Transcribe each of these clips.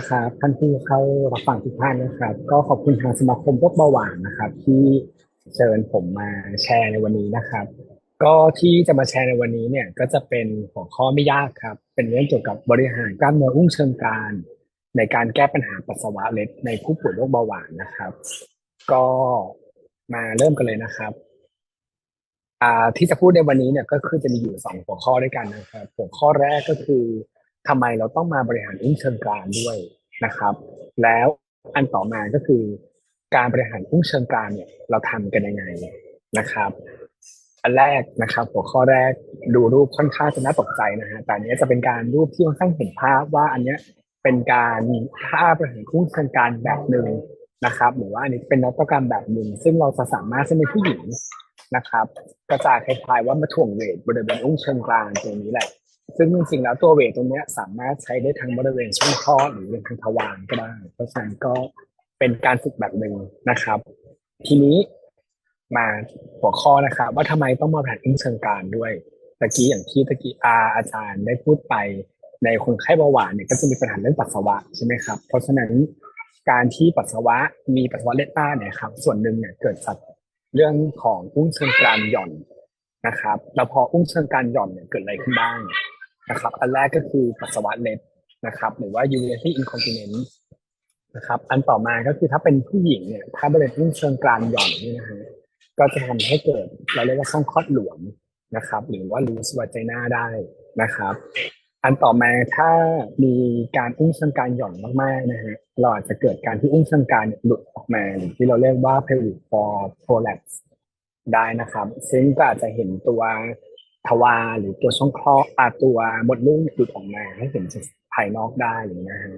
นะครับท่านผู้เข้ารับฟังทุกท่านนะครับ ก็ขอบคุณทางสมาคมโรคเบาหวานนะครับ ที่เชิญผมมาแชร์ในวันนี้นะครับ ก็ที่จะมาแชร์ในวันนี้เนี่ยก็จะเป็นหัวข้อไม่ยากครับ เป็นเรื่องเกี่ยวกับบริหารกล้ามเนื้ออุ้งเชิงกานในการแก้ปัญหาปัสสาวะเล็ดในผู้ป่วยโรคเบาหวานนะครับ ก็มาเริ่มกันเลยนะครับที่จะพูดในวันนี้เนี่ยก็คือจะมีอยู่สองหัวข้อด้วยกันนะครับ หัวข้อแรกก็คือ ทำไมเราต้องมาบริหารอุ้งเชิงกรานด้วยนะครับ แล้วอันต่อมาก็คือ การบริหารอุ้งเชิงกรานเนี่ย เราทำกันยังไงนะครับ อันแรกนะครับ หัวข้อแรกดูรูปค่อนข้างจะน่าตกใจนะฮะแต่อันนี้จะเป็นการรูปที่ค่อนข้างเห็นภาพว่าอันเนี้ยเป็นการท่าบริหารอุ้งเชิงกรานแบบหนึ่งนะครับหรือว่าอันนี้เป็นนวัตกรรมแบบหนึ่งซึ่งเราจะสามารถจะในผู้หญิงนะครับ กระจายคล้ายๆว่ามาถ่วงเวทบริเวณอุ้งเชิงกรานตรงนี้แหละ ซึ่งจริงๆแล้วตัวเวทตรงนี้สามารถใช้ได้ทั้งบริเวณช่องคลอดหรือเป็นทางทวารก็ได้เพราะฉะนั้นก็เป็นการฝึกแบบหนึ่งนะครับ ทีนี้มาหัวข้อนะครับ ว่าทำไมต้องมาแผนอุ้งเชิงกรานด้วยตะกี้อย่างที่ตะกี้อาอาจารย์ได้พูดไปในคนไข้เบาหวานเนี่ยก็จะมีปัญหาเรื่องปัสสาวะใช่ไหมครับ เพราะฉะนั้นการที่ปัสสาวะมีปัสสาวะเลต้าเนี่ยครับ ส่วนหนึ่งเนี่ยเกิดจากเรื่องของอุ้งเชิงกรานหย่อนนะครับ แล้วพออุ้งเชิงกรานหย่อนเนี่ยเกิดอะไรขึ้นบ้าง นะครับ อันแรกก็คือปัสสาวะเล็ดนะครับ หรือว่า urinary incontinence นะครับ อันต่อมาก็คือถ้าเป็นผู้หญิงเนี่ย ถ้าบริเวณอุ้งเชิงกรานหย่อนนี่นะฮะก็จะทำให้เกิดเราเรียกว่าช่องคลอดหลวมนะครับ หรือว่า loose vagina ได้นะครับ อันต่อมาถ้ามีการอุ้งเชิงกรานหย่อนมากๆนะฮะเราอาจจะเกิดการที่อุ้งเชิงกรานหลุดออกมาหรือที่เราเรียกว่า pelvic floor prolapse ได้นะครับ ซึ่งก็อาจจะเห็นตัว ทวารหรือตัวช่องคลอดอาตัวมดลูกหลุดออกมาให้เห็นจากภายนอกได้อย่างนี้นะฮะ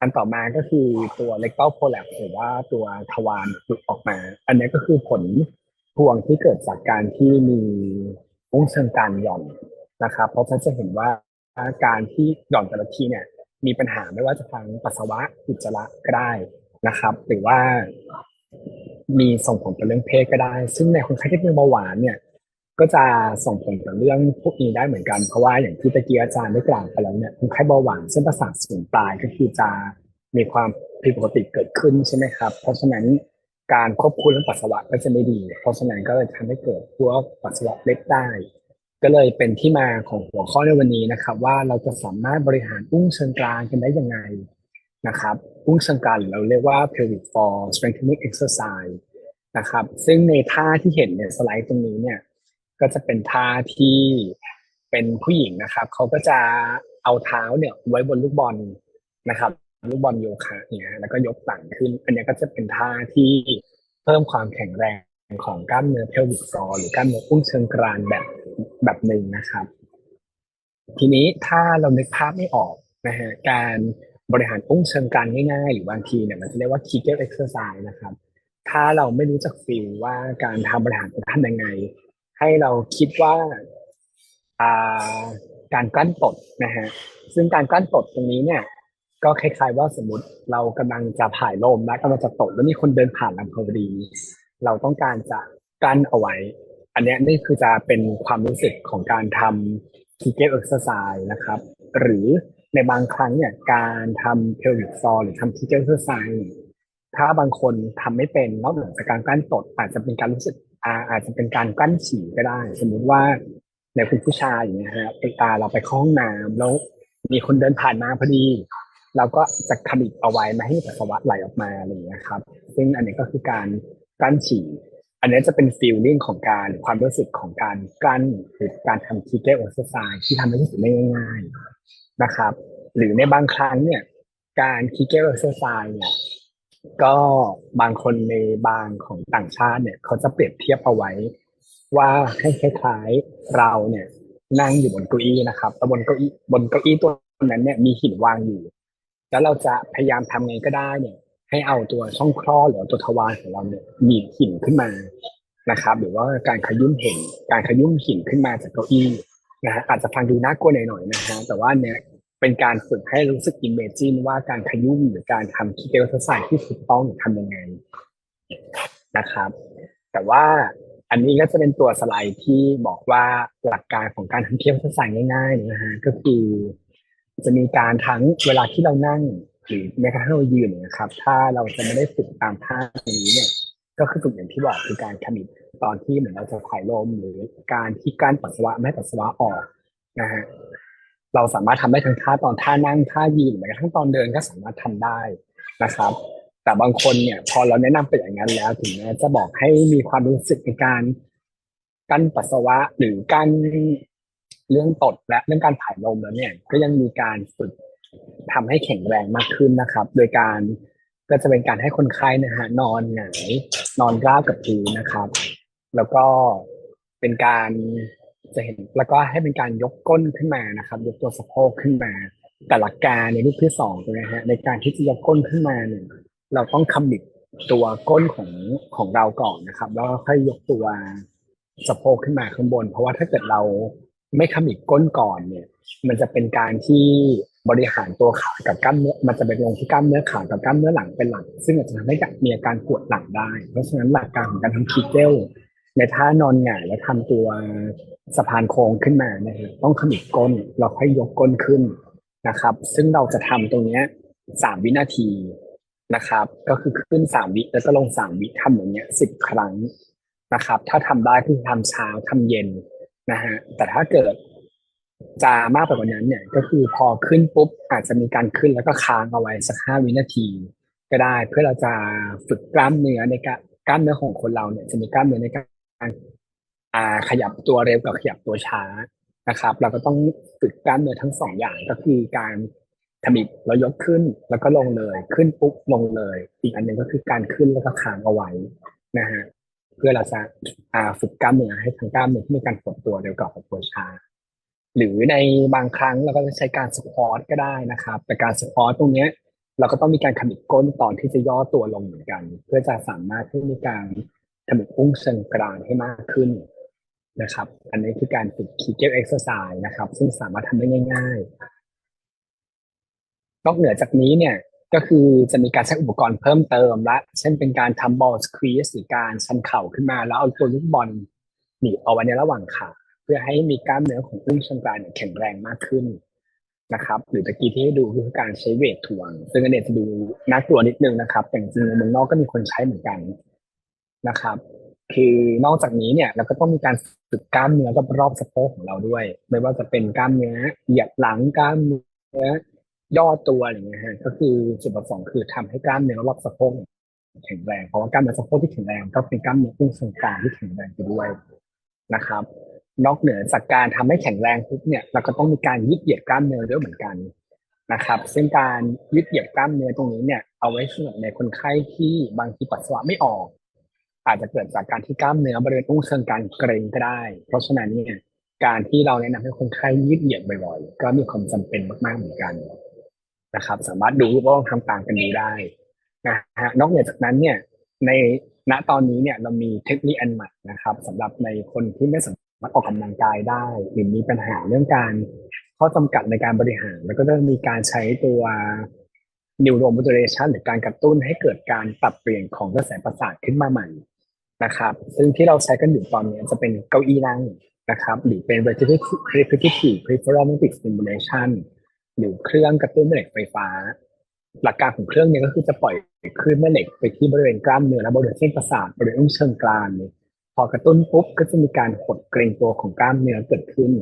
อันต่อมาก็คือตัว rectal prolapse หรือว่าตัวทวารหลุดออกมา อันนี้ก็คือผลพวงที่เกิดจากการที่มีอุ้งเชิงกานหย่อนนะครับ เพราะฉะนั้นจะเห็นว่าการที่หย่อนแต่ละทีเนี่ย มีปัญหาไม่ว่าจะทางปัสสาวะอุจจาระก็ได้นะครับ หรือว่ามีส่งผลต่อเรื่องเพศก็ได้ ซึ่งในคนไข้ที่เป็นเบาหวานเนี่ย ก็จะส่งผลต่อเรื่องพวกนี้ได้เหมือนกัน เพราะว่าอย่างที่ตะกี้อาจารย์ได้กล่าวไปแล้วเนี่ยคนไข้เบาหวานเส้นประสาทส่วนปลายก็คือจะมีความผิดปกติเกิดขึ้นใช่ไหมครับ เพราะฉะนั้นการควบคุมเรื่องปัสสาวะก็จะไม่ดี เพราะฉะนั้นก็เลยทำให้เกิดพวกปัสสาวะเล็กได้ ก็เลยเป็นที่มาของหัวข้อในวันนี้นะครับ ว่าเราจะสามารถบริหารอุ้งเชิงกรานกันได้ยังไงนะครับอุ้งเชิงกรานเราเรียกว่า pelvic floor strengthening exercise นะครับ ซึ่งในท่าที่เห็นในสไลด์ตรงนี้เนี่ย ก็จะเป็นท่าที่เป็นผู้หญิงนะครับเขาก็จะเอาเท้าเนี่ยไว้บนลูกบอลนะครับลูกบอลโยคะเนี่ยแล้วก็ยกต่างขึ้น อันนี้ก็จะเป็นท่าที่เพิ่มความแข็งแรงของกล้ามเนื้อเพลวิกฟลอหรือกล้ามเนื้ออุ้งเชิงกรานแบบแบบหนึ่งนะครับ ทีนี้ถ้าเรานึกภาพไม่ออกนะฮะการบริหารอุ้งเชิงกรานง่ายๆ หรือบางทีเนี่ยมันจะเรียกว่า Kegel exercise นะครับ ถ้าเราไม่รู้จักฟิลว่าการทำบริหารจะทำยังไง ให้เราคิดว่าการกลั้นตดนะฮะซึ่งการกลั้นตดตรงนี้เนี่ย ก็คล้ายๆว่าสมมติเรากำลังจะผ่ายลมและกำลังจะตดแล้วมีคนเดินผ่านลำพอดี เราต้องการจะกลั้นเอาไว้ อันนี้นี่คือจะเป็นความรู้สึกของการทำ Kegel exercise นะครับ หรือในบางครั้งเนี่ยการทำ pelvic floor หรือทำ Kegel exercise ถ้าบางคนทำไม่เป็นนอกจากการกลั้นตดอาจจะเป็นการรู้สึก อาจจะเป็นการกั้นฉี่ก็ได้ สมมุติว่าในคุณผู้ชายอย่างเงี้ยฮะตาเราไปเข้องน้ำแล้วมีคนเดินผ่านมาพอดีเราก็จะขมิบเอาไว้ไม่ให้ปัสสาวะไหลออกมาอะไรอย่างเงี้ยครับ ซึ่งอันนี้ก็คือการกั้นฉี่ อันนี้จะเป็นฟีลลิ่งของการความรู้สึกของการกั้นหรือการทำคีเกลเอ็กซ์ไซส์ที่ทำให้รู้สึกได้ง่าย ๆนะครับ หรือในบางครั้งเนี่ย การคีเกลเอ็กซ์ไซส์เนี่ย ก็บางคนในบางของต่างชาติเนี่ย เขาจะเปรียบเทียบเอาไว้ ว่าให้คล้ายๆเราเนี่ย นั่งอยู่บนเก้าอี้นะครับแล้วบนเก้าอี้บนเก้าอี้ตัวนั้นเนี่ยมีหินวางอยู่ แล้วเราจะพยายามทำไงก็ได้เนี่ย ให้เอาตัวช่องคลอดหรือตัวทวารของเราเนี่ยมีหินขึ้นมานะครับ หรือว่าการขยุ่มเห็นการขยุ่มหินขึ้นมาจากเก้าอี้นะฮะอาจจะฟังดูน่ากลัวหน่อยๆนะฮะแต่ว่าเนี่ย เป็นการฝึกให้รู้สึกอิมเมจินว่าการขยุ่มหรือการทำคีเกลทัศน์ที่ถูกต้องทำยังไงนะครับ แต่ว่าอันนี้ก็จะเป็นตัวสไลด์ที่บอกว่าหลักการของการทำเคียวทัศน์ง่ายๆนะฮะก็คือ จะมีการทั้งเวลาที่เรานั่งหรือแม้กระทั่งเรายืนนะครับ ถ้าเราจะไม่ได้ฝึกตามท่าตรงนี้เนี่ย ก็คือฝึกอย่างที่บอกคือการขมิบตอนที่เหมือนเราจะถ่ายลมหรือการที่กลั้นปัสสาวะไม่ให้ปัสสาวะออกนะฮะ เราสามารถทำได้ทั้งท่าตอนท่านั่งท่ายืนแม้กระทั่งตอนเดินก็สามารถทำได้นะครับ แต่บางคนเนี่ย พอเราแนะนำไปอย่างนั้นแล้ว ถึงแม้จะบอกให้มีความรู้สึกในการกั้นปัสสาวะหรือกั้นเรื่องตดและเรื่องการถ่ายลมแล้วเนี่ย ก็ยังมีการฝึกทำให้แข็งแรงมากขึ้นนะครับ โดยการก็จะเป็นการให้คนไข้นะฮะนอนหงายนอนราบกับพื้นนะครับ แล้วก็เป็นการ จะเห็นแล้วก็ให้เป็นการยกก้นขึ้นมานะครับ ยกตัวสะโพกขึ้นมา แต่หลักการในรูปที่สองนะฮะในการที่จะยกก้นขึ้นมาเนี่ยเราต้องคำบิดตัวก้นของของเราก่อนนะครับ แล้วค่อยยกตัวสะโพกขึ้นมาข้างบน เพราะว่าถ้าเกิดเราไม่ขมิบก้นก่อนเนี่ย มันจะเป็นการที่บริหารตัวขากับกล้ามเนื้อมันจะไปลงที่กล้ามเนื้อขากับกล้ามเนื้อหลังเป็นหลัก ซึ่งอาจจะทำให้มีอาการปวดหลังได้ เพราะฉะนั้นหลักการของการทำคีเกลในท่านอนหงายและทำตัว สะพานโค้งขึ้นมานะฮะต้องขมิบก้นเราค่อยยกก้นขึ้นนะครับ ซึ่งเราจะทำตรงเนี้ยสามวินาทีนะครับ ก็คือขึ้นสามวิแล้วก็ลงสามวิทำอย่างเงี้ยสิบครั้งนะครับ ถ้าทำได้คือทำเช้าทำเย็นนะฮะแต่ถ้าเกิดจะมากไปกว่านั้นเนี่ยก็คือพอขึ้นปุ๊บอาจจะมีการขึ้นแล้วก็ค้างเอาไว้สักห้าวินาที ก็ได้เพื่อเราจะฝึกกล้ามเนื้อในการกล้ามเนื้อของคนเราเนี่ยจะมีกล้ามเนื้อในการ อ่าขยับตัวเร็วกับขยับตัวช้านะครับ เราก็ต้องฝึกกล้ามเนื้อทั้งสองอย่างก็คือการทมิบเรายกขึ้นแล้วก็ลงเลย ขึ้นปุ๊บลงเลย อีกอันหนึ่งก็คือการขึ้นแล้วก็ค้างเอาไว้นะฮะเพื่อเราจะอ่าฝึกกล้ามเนื้อให้ทั้งกล้ามเนื้อที่มีการหดตัวเร็วกับหดตัวช้าหรือในบางครั้งเราก็จะใช้การสควอตก็ได้นะครับ แต่การสควอตตรงเนี้ยเราก็ต้องมีการขมิบก้นตอนที่จะย่อตัวลงเหมือนกัน เพื่อจะสามารถที่มีการขมิบอุ้งเชิงกรานให้มากขึ้น นะครับ อันนี้คือการฝึกคีเกลเอ็กซ์ไซส์นะครับ ซึ่งสามารถทำได้ง่ายๆ นอกเหนือจากนี้เนี่ยก็คือจะมีการใช้อุปกรณ์เพิ่มเติมละ เช่นเป็นการทำบอลสควีสหรือการชันเข่าขึ้นมา แล้วเอาตัวลูกบอลหนีบเอาไว้ในระหว่างขาเพื่อให้มีกล้ามเนื้อของอุ้งเชิงกรานแข็งแรงมากขึ้นนะครับ หรือตะกี้ที่ให้ดูคือการใช้เวทถ่วง ซึ่งอันนี้จะดูน่ากลัวนิดนึงนะครับ แต่จริงๆในเมืองนอกก็มีคนใช้เหมือนกันนะครับ คือนอกจากนี้เนี่ยเราก็ต้องมีการ ฝึกกล้ามเนื้อรอบสะโพกของเราด้วย ไม่ว่าจะเป็นกล้ามเนื้อเหยียดหลังกล้ามเนื้อย่อตัวอะไรเงี้ยฮะก็คือจุดประสงค์คือทำให้กล้ามเนื้อรอบสะโพกแข็งแรงเพราะว่ากล้ามเนื้อสะโพกที่แข็งแรงก็เป็นกล้ามเนื้ออุ้งเชิงกรานที่แข็งแรงไปด้วยนะครับ นอกเหนือจากการทำให้แข็งแรงปุ๊บเนี่ยเราก็ต้องมีการยืดเหยียดกล้ามเนื้อด้วยเหมือนกันนะครับ ซึ่งการยืดเหยียดกล้ามเนื้อตรงนี้เนี่ยเอาไว้สำหรับในคนไข้ที่บางทีปัสสาวะไม่ออก อาจจะเกิดจากการที่กล้ามเนื้อบริเวณอุ้งเชิงกานเกร็งก็ได้ เพราะฉะนั้นเนี่ยการที่เราแนะนำให้คนไข้ยืดเหยียดบ่อยๆก็มีความจำเป็นมากๆเหมือนกันนะครับ สามารถดูว่าทำตามกันนี้ได้นะฮะนอกเหนือจากนั้นเนี่ยในณตอนนี้เนี่ยเรามีเทคนิคอันใหม่นะครับสำหรับในคนที่ไม่สามารถออกกำลังกายได้ หรือมีปัญหาเรื่องการข้อจำกัดในการบริหาร แล้วก็จะมีการใช้ตัว neuromodulation หรือการกระตุ้นให้เกิดการปรับเปลี่ยนของกระแสประสาทขึ้นมาใหม่ นะครับซึ่งที่เราใช้กันอยู่ตอนนี้จะเป็นเก้าอี้นั่งนะครับหรือเป็น repetitive peripheral magnetic stimulation หรือเครื่องกระตุ้นแม่เหล็กไฟฟ้า หลักการของเครื่องนี้ก็คือจะปล่อยคลื่นแม่เหล็กไปที่บริเวณกล้ามเนื้อและบริเวณเส้นประสาทบริเวณอุ้งเชิงกรานพอกระตุ้นปุ๊บก็จะมีการหดเกรงตัวของกล้ามเนื้อเกิดขึ้น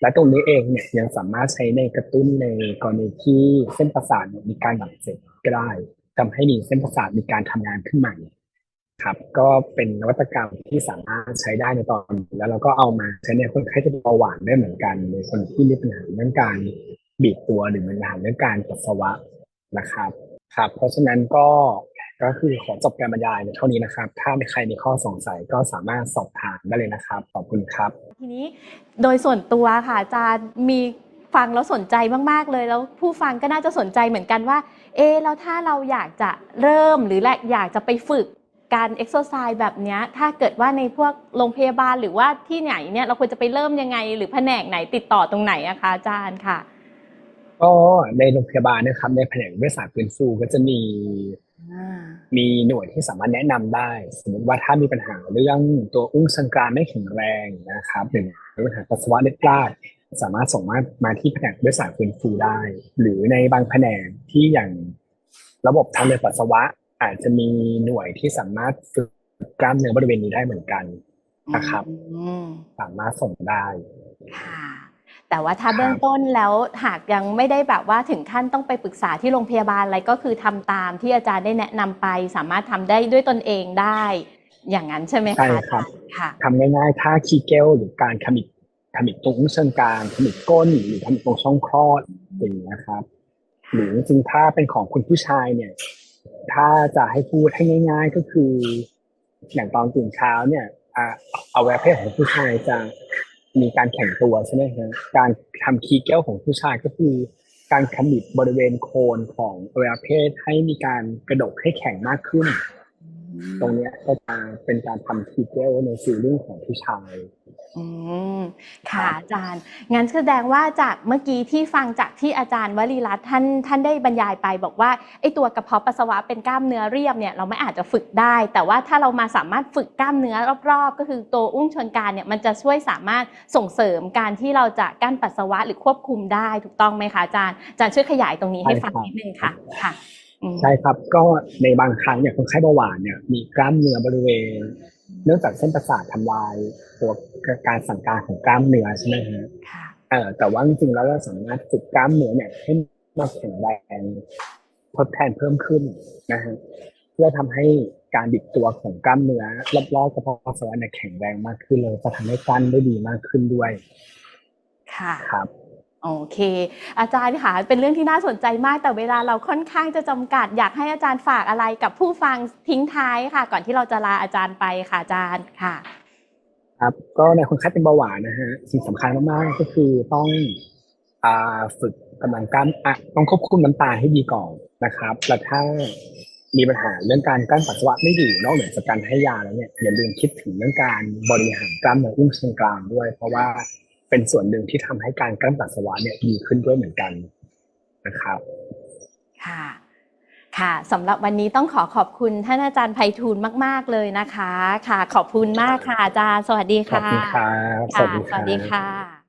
และตรงนี้เองเนี่ยยังสามารถใช้ในกระตุ้นในกรณีที่เส้นประสาทมีการหลับเสร็จก็ได้ทำให้มีเส้นประสาทมีการทำงานขึ้นใหม่ ครับก็เป็นนวัตกรรมที่สามารถใช้ได้ในตอนนี้แล้วเราก็เอามาใช้ในคนไข้ที่เป็นเบาหวานได้เหมือนกัน ในคนที่มีปัญหาเรื่องการบีบตัวหรือปัญหาเรื่องการปัสสาวะนะครับครับ เพราะฉะนั้นก็ก็คือขอจบการบรรยายในเท่านี้นะครับ ถ้ามีใครมีข้อสงสัยก็สามารถสอบถามได้เลยนะครับขอบคุณครับ ทีนี้โดยส่วนตัวค่ะอาจารย์มีฟังแล้วสนใจมาก ๆ เลย แล้วผู้ฟังก็น่าจะสนใจเหมือนกันว่า เออแล้วถ้าเราอยากจะเริ่มหรืออยากจะไปฝึก การเอ็กซ์ไซส์แบบนี้ถ้าเกิดว่าในพวกโรงพยาบาลหรือว่าที่ไหนเนี่ยเราควรจะไปเริ่มยังไง หรือแผนกไหนติดต่อตรงไหนอะคะอาจารย์ค่ะก็ในโรงพยาบาลนะครับในแผนกวิทยาศาสตร์ฟื้นฟูก็จะมีมีหน่วยที่สามารถแนะนำได้ สมมติว่าถ้ามีปัญหาเรื่องตัวอุ้งเชิงกรานไม่แข็งแรงนะครับหรือมีปัญหาปัสสาวะเล็ดพลาดสามารถส่งมามาที่แผนกวิทยาศาสตร์ฟื้นฟูได้ หรือในบางแผนกที่อย่างระบบทางเดินปัสสาวะ อาจจะมีหน่วยที่สามารถฝึกกล้ามเนื้อบริเวณนี้ได้เหมือนกันนะครับอืมสามารถส่งได้ค่ะแต่ว่าถ้าครับเบื้องต้นแล้วหากยังไม่ได้แบบว่าถึงขั้นต้องไปปรึกษาที่โรงพยาบาลอะไรก็คือทำตามที่อาจารย์ได้แนะนำไป สามารถทำได้ด้วยตนเองได้ อย่างนั้นใช่ไหมคะใช่ครับค่ะทำง่ายๆท่าคีเกลหรือการขมิบขมิบตรงเชิงกรานขมิบก้นหรือขมิบตรงช่องคลอดอย่างนี้ยนะครับ หรือจริงๆถ้าเป็นของคุณผู้ชายเนี่ย ถ้าจะให้พูดให้ง่าย ๆ ก็คือ อย่างตอนตื่นเช้าเนี่ยอ่าอวัยวะเพศของผู้ชายจะมีการแข่งตัวใช่ไหมฮะการทำคีเกลของผู้ชายก็คือ การขมิบบริเวณโคนของอวัยวะเพศให้มีการกระดกให้แข็งมากขึ้น ตรงเนี้ยก็จะเป็นการทำคีเกลในซีลิ่งของผู้ชายอืมค่ะครับอาจารย์ งั้นแสดงว่าจากเมื่อกี้ที่ฟังจากที่อาจารย์วลีรัตน์ท่านท่านได้บรรยายไป บอกว่าไอ้ตัวกระเพาะปัสสาวะเป็นกล้ามเนื้อเรียบเนี่ยเราไม่อาจจะฝึกได้ แต่ว่าถ้าเรามาสามารถฝึกกล้ามเนื้อรอบๆ ก็คือตัวอุ้งชนกรารเนี่ยมันจะช่วยสามารถส่งเสริมการที่เราจะกั้นปัสสาวะหรือควบคุมได้ถูกต้องไหมคะอาจารย์อาจารย์ช่วยขยายตรงนี้ให้ฟังใช่ครับนิดนึงค่ะค่ะอืม ใช่ครับ ก็ในบางครั้งเนี่ยคนไข้เบาหวานเนี่ยมีกล้ามเนื้อบริเวณ เนื่องจากเส้นประสาททำลายตัวการสั่งการของกล้ามเนื้อใช่ไหมฮะค่ะเออแต่ว่าจริงๆแล้วเราสามารถฝึกกล้ามเนื้อเนี่ยให้มาแข็งแรงทดแทนเพิ่มขึ้นนะฮะเพื่อทำให้การบิดตัวของกล้ามเนื้อรอบๆกระเพาะปัสสาวะเนี่ยแข็งแรงมากขึ้นเลยจะทำให้กั้นได้ดีมากขึ้นด้วยค่ะครับ โอเค อาจารย์ค่ะเป็นเรื่องที่น่าสนใจมากแต่เวลาเราค่อนข้างจะจำกัด อยากให้อาจารย์ฝากอะไรกับผู้ฟังทิ้งท้ายค่ะ ก่อนที่เราจะลาอาจารย์ไปค่ะอาจารย์ค่ะ ครับก็ในคนไข้เป็นเบาหวานนะฮะสิ่งสำคัญมากๆก็คือต้องอ่าฝึกกำลังกล้ามอะต้องควบคุมน้ำตาลให้ดีก่อนนะครับแล้วถ้ามีปัญหาเรื่องการกั้นปัสสาวะไม่อยู่นอกเหนือจากการให้ยาแล้วเนี่ยอย่าลืมคิดถึงเรื่องการบริหารกล้ามเนื้ออุ้งเชิงกรานด้วย เพราะว่า เป็นส่วนหนึ่งที่ทำให้การกั้นปัสสาวะเนี่ยดีขึ้นด้วยเหมือนกันนะครับค่ะค่ะสำหรับวันนี้ต้องขอขอบคุณท่านอาจารย์ไพฑูรย์มาก ๆ เลยนะคะ ค่ะ ขอบคุณมากค่ะอาจารย์ สวัสดีขอบค่ะคุณครับค่ะสวัสดีสวัสดีครับค่ะ